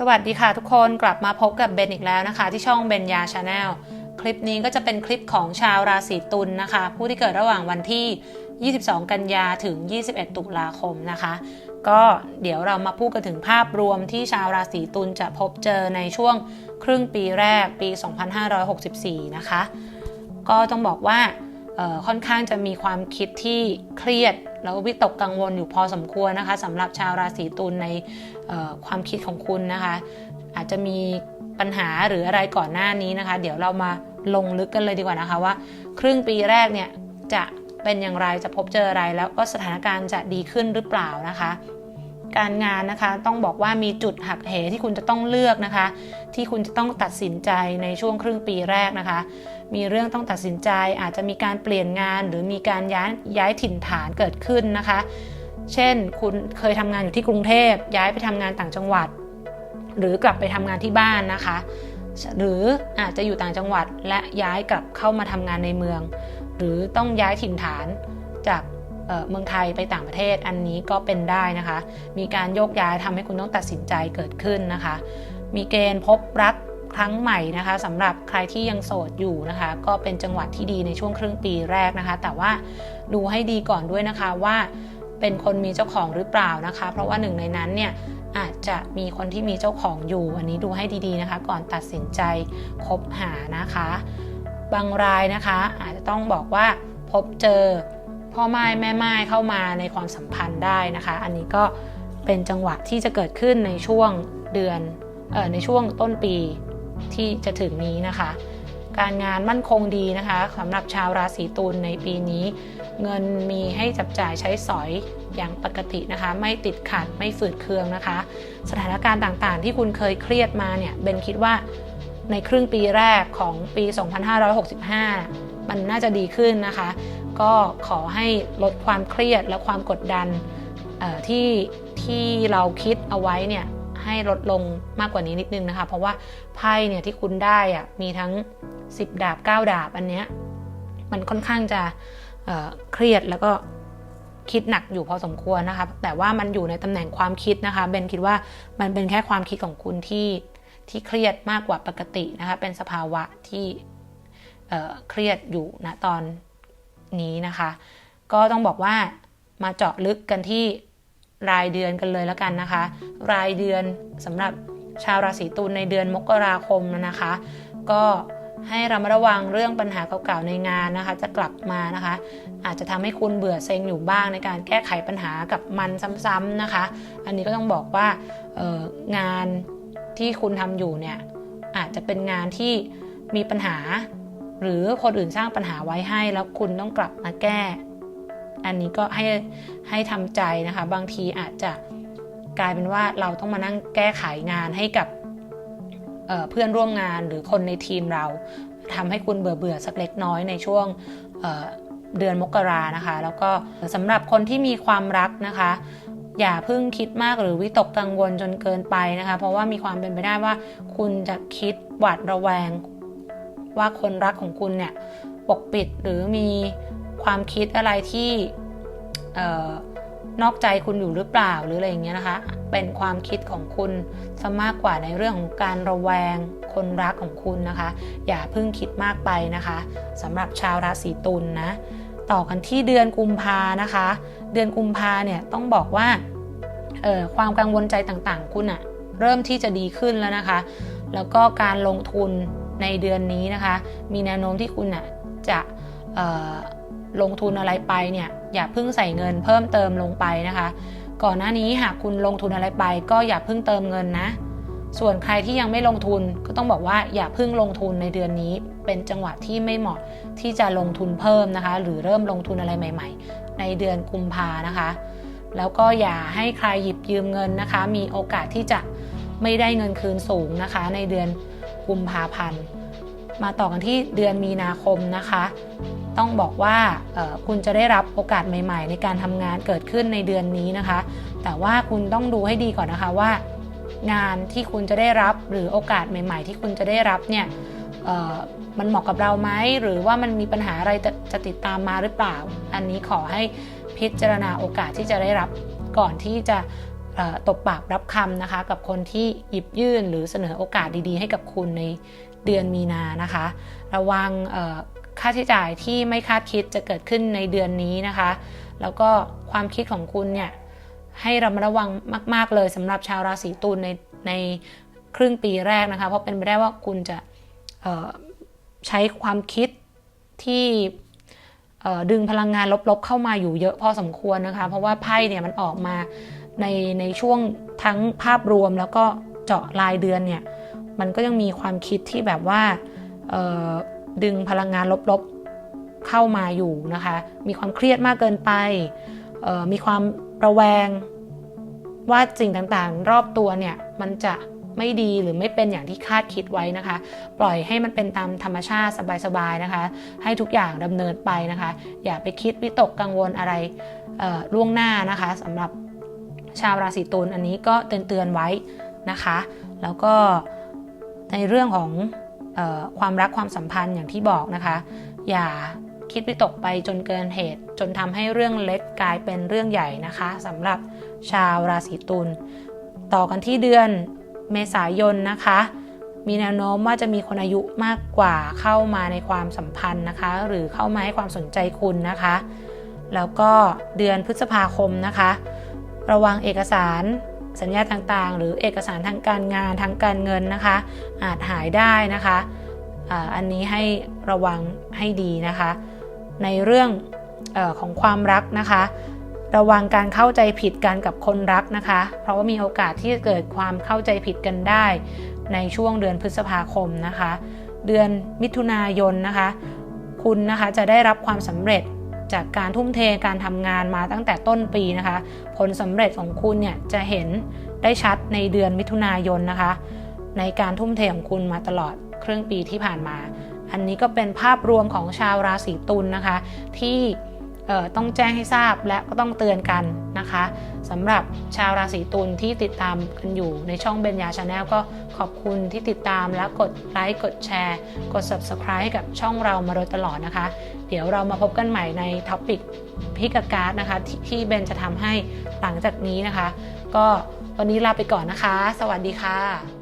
สวัสดีค่ะทุกคนกลับมาพบกับเบนอีกแล้วนะคะ ที่ช่องเบนยาชาแนลคลิปนี้ก็จะเป็นคลิปของชาวราศีตุลนนะคะ ผู้ที่เกิดระหว่างวันที่ 22 กันยาถึง 21 ตุลาคมนะคะ ก็เดี๋ยวเรามาพูดกันถึงภาพรวมที่ชาวราศีตุลจะพบเจอในช่วงครึ่งปีแรกปี 2564 นะคะ ก็ต้องบอกว่า ค่อนข้างจะมีความคิดที่เครียด แล้ววิตกกังวลอยู่พอสมควรนะคะสำหรับชาวราศีตุลในความคิดของคุณนะคะ อาจจะมีปัญหาหรืออะไรก่อนหน้านี้นะคะ เดี๋ยวเรามาลงลึกกันเลยดีกว่านะคะว่า ครึ่งปีแรกเนี่ยจะเป็นอย่างไรจะพบเจออะไรแล้วก็สถานการณ์จะดีขึ้นหรือเปล่านะคะ การงานนะคะ ต้องบอกว่ามีจุดหักเหที่คุณจะต้องเลือกนะคะ ที่คุณจะต้องตัดสินใจในช่วงครึ่งปีแรกนะคะ มีเรื่องต้องตัดสินใจอาจจะมีการเปลี่ยนงานหรือมีการย้ายย้ายถิ่นฐานเกิดขึ้นนะคะ เช่นคุณเคยทำงานอยู่ที่กรุงเทพย้ายไปทำงานต่างจังหวัด หรือกลับไปทำงานที่บ้านนะคะ หรืออาจจะอยู่ต่างจังหวัดและย้ายกลับเข้ามาทำงานในเมือง หรือต้องย้ายถิ่นฐานจาก เมืองไทยไปต่างประเทศอันนี้ก็เป็นได้นะคะ มีการโยกย้ายทำให้คุณต้องตัดสินใจเกิดขึ้นนะคะ มีเกณฑ์พบรักครั้งใหม่นะคะสำหรับใครที่ยังโสดอยู่นะคะ ก็เป็นจังหวะที่ดีในช่วงครึ่งปีแรกนะคะ แต่ว่าดูให้ดีก่อนด้วยนะคะว่าเป็นคนมีเจ้าของหรือเปล่านะคะ เพราะว่าหนึ่งในนั้นเนี่ยอาจจะมีคนที่มีเจ้าของอยู่ อันนี้ดูให้ดีๆนะคะ ก่อนตัดสินใจคบหานะคะ บางรายนะคะ อาจจะต้องบอกว่าพบเจอ พ่อไม้แม่ไม้เข้ามาในความสัมพันธ์ได้นะคะ อันนี้ก็เป็นจังหวะที่จะเกิดขึ้นในช่วงเดือนเออในช่วงต้นปีที่จะถึงนี้นะคะ การงานมั่นคงดีนะคะสำหรับชาวราศีตุลในปีนี้ เงินมีให้จับจ่ายใช้สอยอย่างปกตินะคะ ไม่ติดขัดไม่ฝืดเคืองนะคะ สถานการณ์ต่างๆ ที่คุณเคยเครียดมาเนี่ยเบนคิดว่าในครึ่งปีแรกของปี 2565 มันน่าจะดีขึ้นนะคะ ก็ขอให้ลดความเครียดและความกดดันที่ที่เราคิดเอาไว้เนี่ยให้ลดลงมากกว่านี้นิดนึงนะคะ เพราะว่าไพ่เนี่ยที่คุณได้อะมีทั้ง 10 ดาบ 9 ดาบอันเนี้ยมันค่อนข้างจะเเครียดแล้วก็คิดหนักอยู่พอสมควรนะคะ แต่ว่ามันอยู่ในตำแหน่งความคิดนะคะเบนคิดว่ามันเป็นแค่ความคิดของคุณที่ที่เครียดมากกว่าปกตินะคะ เป็นสภาวะที่เเครียดอยู่ณตอน นี้นะคะ ก็ต้องบอกว่ามาเจาะลึกกันที่รายเดือนกันเลยแล้วกันนะคะ รายเดือนสำหรับชาวราศีตุลในเดือนมกราคมนะคะ ก็ให้เรามาระวังเรื่องปัญหาเก่าๆในงานนะคะ จะกลับมานะคะ อาจจะทำให้คุณเบื่อเซ็งอยู่บ้างในการแก้ไขปัญหากับมันซ้ำๆนะคะ อันนี้ก็ต้องบอกว่าเอองานที่คุณทำอยู่เนี่ยอาจจะเป็นงานที่มีปัญหา หรือคนอื่นสร้างปัญหาไว้ให้แล้วคุณต้องกลับมาแก้ อันนี้ก็ให้ให้ทำใจนะคะ บางทีอาจจะกลายเป็นว่าเราต้องมานั่งแก้ไขงานให้กับเเพื่อนร่วมงานหรือคนในทีมเราทำให้คุณเบื่อเบื่อสักเล็กน้อยในช่วงเเดือนมกรานะคะ แล้วก็สำหรับคนที่มีความรักนะคะ อย่าเพิ่งคิดมากหรือวิตกกังวลจนเกินไปนะคะ เพราะว่ามีความเป็นไปได้ว่า คุณจะคิดหวาดระแวง ว่าคนรักของคุณเนี่ยปกปิดหรือมีความคิดอะไรที่นอกใจคุณอยู่หรือเปล่าหรืออะไรอย่างเงี้ยนะคะ เป็นความคิดของคุณซะมากกว่าในเรื่องของการระแวงคนรักของคุณนะคะ อย่าเพิ่งคิดมากไปนะคะสำหรับชาวราศีตุลนนะต่อกันที่เดือนกุมภานะคะ เดือนกุมภาเนี่ยต้องบอกว่าความกังวลใจต่างๆ คุณอะเริ่มที่จะดีขึ้นแล้วนะคะ แล้วก็การลงทุน ในเดือนนี้นะคะ มีแนวโน้มที่คุณอะจะลงทุนอะไรไปเนี่ยอย่าเพิ่งใส่เงินเพิ่มเติมลงไปนะคะ ก่อนหน้านี้หากคุณลงทุนอะไรไป ก็อย่าเพิ่งเติมเงินนะ ส่วนใครที่ยังไม่ลงทุนก็ต้องบอกว่าอย่าเพิ่งลงทุนในเดือนนี้ เป็นจังหวะที่ไม่เหมาะที่จะลงทุนเพิ่มนะคะ หรือเริ่มลงทุนอะไรใหม่ ๆ ในเดือนกุมภานะคะ แล้วก็อย่าให้ใครหยิบยืมเงินนะคะ มีโอกาสที่จะไม่ได้เงินคืนสูงนะคะ ในเดือน กุมภาพันธ์ มาต่อกันที่เดือนมีนาคมนะคะ ต้องบอกว่าคุณจะได้รับโอกาสใหม่ ๆ ในการทำงานเกิดขึ้นในเดือนนี้นะคะ แต่ว่าคุณต้องดูให้ดีก่อนนะคะว่า งานที่คุณจะได้รับหรือโอกาสใหม่ ๆ ที่คุณจะได้รับเนี่ยมันเหมาะกับเราไหมหรือว่ามันมีปัญหาอะไรจะติดตามมาหรือเปล่า อันนี้ขอให้พิจารณาโอกาสที่จะได้รับก่อนที่จะ ตบปากรับคำนะคะกับคนที่หยิบยื่นหรือเสนอโอกาสดีๆ ให้กับคุณในเดือนมีนานะคะ ระวังค่าใช้จ่ายที่ไม่คาดคิดจะเกิดขึ้นในเดือนนี้นะคะ แล้วก็ความคิดของคุณเนี่ยให้ระมัดระวังมาก ๆ เลยสำหรับชาวราศีตุลในในครึ่งปีแรกนะคะ เพราะเป็นไปได้ว่าคุณจะใช้ความคิดที่ดึงพลังงานลบๆเข้ามาอยู่เยอะพอสมควรนะคะ เพราะว่าไพ่เนี่ยมันออกมา ในในช่วงทั้งภาพรวมแล้วก็เจาะรายเดือนเนี่ยมันก็ยังมีความคิดที่แบบว่าดึงพลังงานลบๆเข้ามาอยู่นะคะ มีความเครียดมากเกินไป มีความระแวงว่าสิ่งต่างๆ รอบตัวเนี่ยมันจะไม่ดีหรือไม่เป็นอย่างที่คาดคิดไว้นะคะ ปล่อยให้มันเป็นตามธรรมชาติสบายๆนะคะ ให้ทุกอย่างดำเนินไปนะคะ อย่าไปคิดวิตกกังวลอะไรล่วงหน้านะคะสำหรับ ชาวราศีตุลอันนี้ก็เตือนๆไว้นะคะ แล้วก็ในเรื่องของออความรักความสัมพันธ์อย่างที่บอกนะคะ อย่าคิดวิตกไปจนเกินเหตุ จนทำให้เรื่องเล็กกลายเป็นเรื่องใหญ่นะคะสำหรับชาวราศีตุลต่อกันที่เดือนเมษายนนะคะ มีแนวโน้มว่าจะมีคนอายุมากกว่าเข้ามาในความสัมพันธ์นะคะ หรือเข้ามาให้ความสนใจคุณนะคะ แล้วก็เดือนพฤษภาคมนะคะ ระวังเอกสาร สัญญาต่างๆ หรือเอกสารทางการงานทางการเงินนะคะ อาจหายได้นะคะอันนี้ให้ระวังให้ดีนะคะ ในเรื่องออของความรักนะคะ ระวังการเข้าใจผิดกันกับคนรักนะคะ เพราะว่ามีโอกาสที่จะเกิดความเข้าใจผิดกันได้ ในช่วงเดือนพฤษภาคมนะคะ เดือนมิถุนายนนะคะ คุณนะคะจะได้รับความสำเร็จ จากการทุ่มเทการทำงานมาตั้งแต่ต้นปีนะคะ ผลสำเร็จของคุณเนี่ยจะเห็นได้ชัดในเดือนมิถุนายนนะคะ ในการทุ่มเทของคุณมาตลอดครึ่งปีที่ผ่านมา อันนี้ก็เป็นภาพรวมของชาวราศีตุลนะคะ ที่ ต้องแจ้งให้ทราบและก็ต้องเตือนกันนะคะสำหรับชาวราศีตุลที่ติดตามกันอยู่ในช่องเบญญาชาแนลก็ขอบคุณที่ติดตามและกดไลค์กดแชร์ กด subscribe ให้กับช่องเรามาโดยตลอดนะคะ เดี๋ยวเรามาพบกันใหม่ในท็อปิกพิกการ์ดนะคะที่ที่เบนจะทำให้หลังจากนี้นะคะ ก็วันนี้ลาไปก่อนนะคะ สวัสดีค่ะ